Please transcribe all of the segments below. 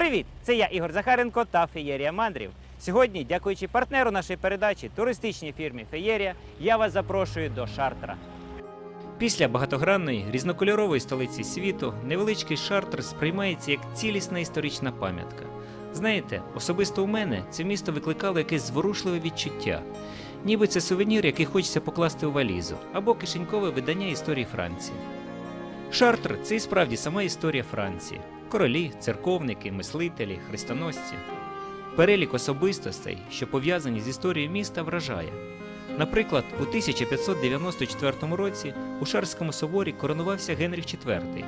Привіт! Це я Ігор Захаренко та Феєрія Мандрів. Сьогодні, дякуючи партнеру нашої передачі, туристичній фірмі Феєрія, я вас запрошую до Шартра. Після багатогранної різнокольорової столиці світу невеличкий Шартр сприймається як цілісна історична пам'ятка. Знаєте, особисто у мене це місто викликало якесь зворушливе відчуття, ніби це сувенір, який хочеться покласти у валізу, або кишенькове видання історії Франції. Шартр це і справді сама історія Франції: королі, церковники, мислителі, хрестоносці. Перелік особистостей, що пов'язані з історією міста, вражає. Наприклад, у 1594 році у Шарському соборі коронувався Генріх IV,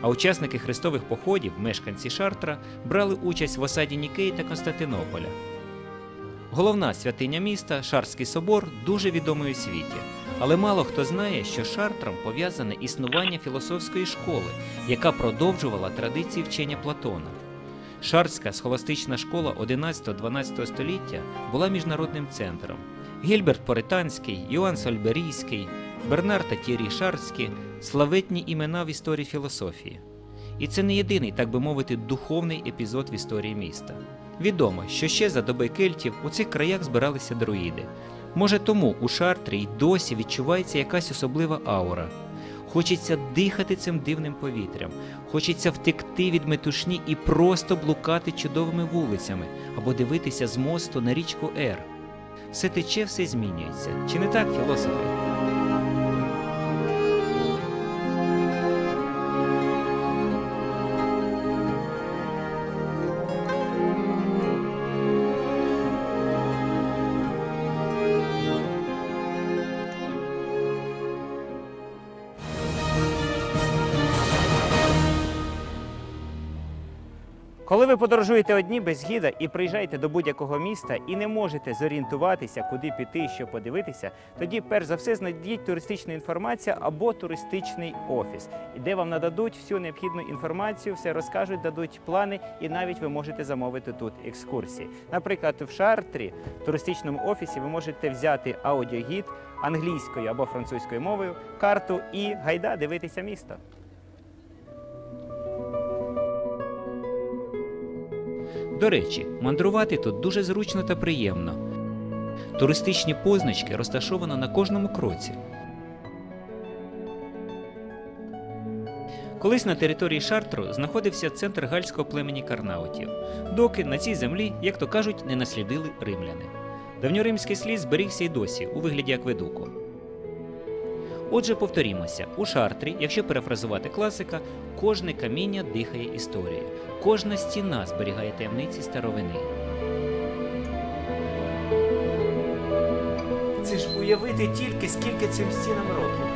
а учасники хрестових походів, мешканці Шартра, брали участь в осаді Нікеї та Константинополя. Головна святиня міста, Шарський собор, дуже відомий у світі. Але мало хто знає, що Шартром пов'язане існування філософської школи, яка продовжувала традиції вчення Платона. Шарська схоластична школа 11-12 століття була міжнародним центром. Гільберт Поританський, Йоанн Сольберійський, Бернар та Тірі Шарські славетні імена в історії філософії. І це не єдиний, так би мовити, духовний епізод в історії міста. Відомо, що ще за доби кельтів у цих краях збиралися друїди. Може тому у Шартрі й досі відчувається якась особлива аура. Хочеться дихати цим дивним повітрям, хочеться втекти від метушні і просто блукати чудовими вулицями або дивитися з мосту на річку Ер. Все тече, все змінюється. Чи не так, філософи? Коли ви подорожуєте одні без гіда і приїжджаєте до будь-якого міста і не можете зорієнтуватися, куди піти, що подивитися, тоді перш за все знайдіть туристичну інформацію або туристичний офіс, де вам нададуть всю необхідну інформацію, все розкажуть, дадуть плани, і навіть ви можете замовити тут екскурсії. Наприклад, в Шартрі, в туристичному офісі, ви можете взяти аудіогід англійською або французькою мовою, карту і гайда дивитися місто. До речі, мандрувати тут дуже зручно та приємно. Туристичні позначки розташовано на кожному кроці. Колись на території Шартру знаходився центр гальського племені карнаутів, доки на цій землі, як то кажуть, не наслідили римляни. Давньоримський слід зберігся й досі у вигляді акведуку. Отже, повторімося, у Шартрі, якщо перефразувати класика, кожне каміння дихає історією, кожна стіна зберігає таємниці старовини. Це ж уявити тільки, скільки цим стінам років.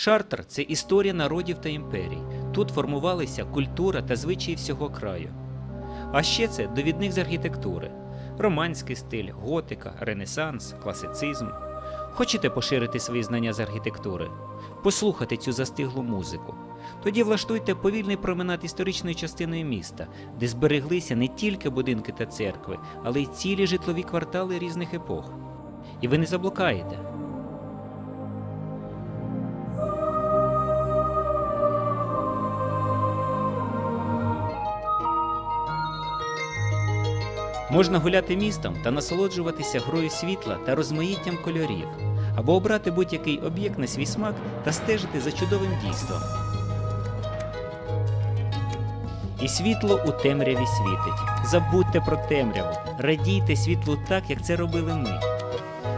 Шартр це історія народів та імперій. Тут формувалися культура та звичаї всього краю. А ще це довідник з архітектури, романський стиль, готика, ренесанс, класицизм. Хочете поширити свої знання з архітектури? Послухати цю застиглу музику. Тоді влаштуйте повільний променад історичною частиною міста, де збереглися не тільки будинки та церкви, але й цілі житлові квартали різних епох. І ви не заблукаєте. Можна гуляти містом та насолоджуватися грою світла та розмаїттям кольорів, або обрати будь-який об'єкт на свій смак та стежити за чудовим дійством. І світло у темряві світить. Забудьте про темряву, радійте світлу так, як це робили ми.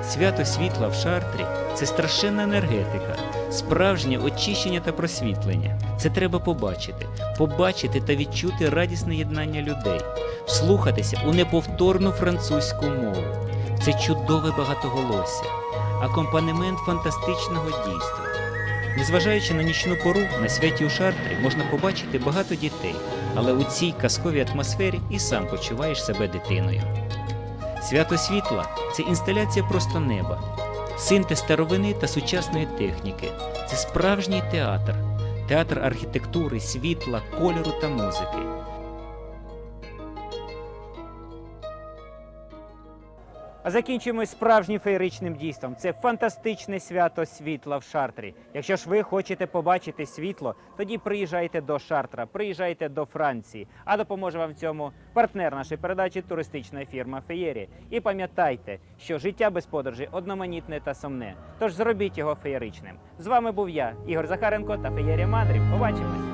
Свято світла в шартрі це страшенна енергетика, справжнє очищення та просвітлення. Це треба побачити, побачити та відчути радісне єднання людей, вслухатися у неповторну французьку мову. Це чудове багатоголосся, акомпанемент фантастичного дійства. Незважаючи на нічну пору, на святі у Шартрі можна побачити багато дітей, але у цій казковій атмосфері і сам почуваєш себе дитиною. Свято світла це інсталяція просто неба, синтез старовини та сучасної техніки. Це справжній театр, театр архітектури, світла, кольору та музики. А закінчуємо справжнім феєричним дійством. Це фантастичне свято світла в Шартрі. Якщо ж ви хочете побачити світло, тоді приїжджайте до Шартра, приїжджайте до Франції. А допоможе вам в цьому партнер нашої передачі туристична фірма Феєрія. І пам'ятайте, що життя без подорожі одноманітне та сумне. Тож зробіть його феєричним. З вами був я, Ігор Захаренко та Феєрія Мандрів. Побачимось!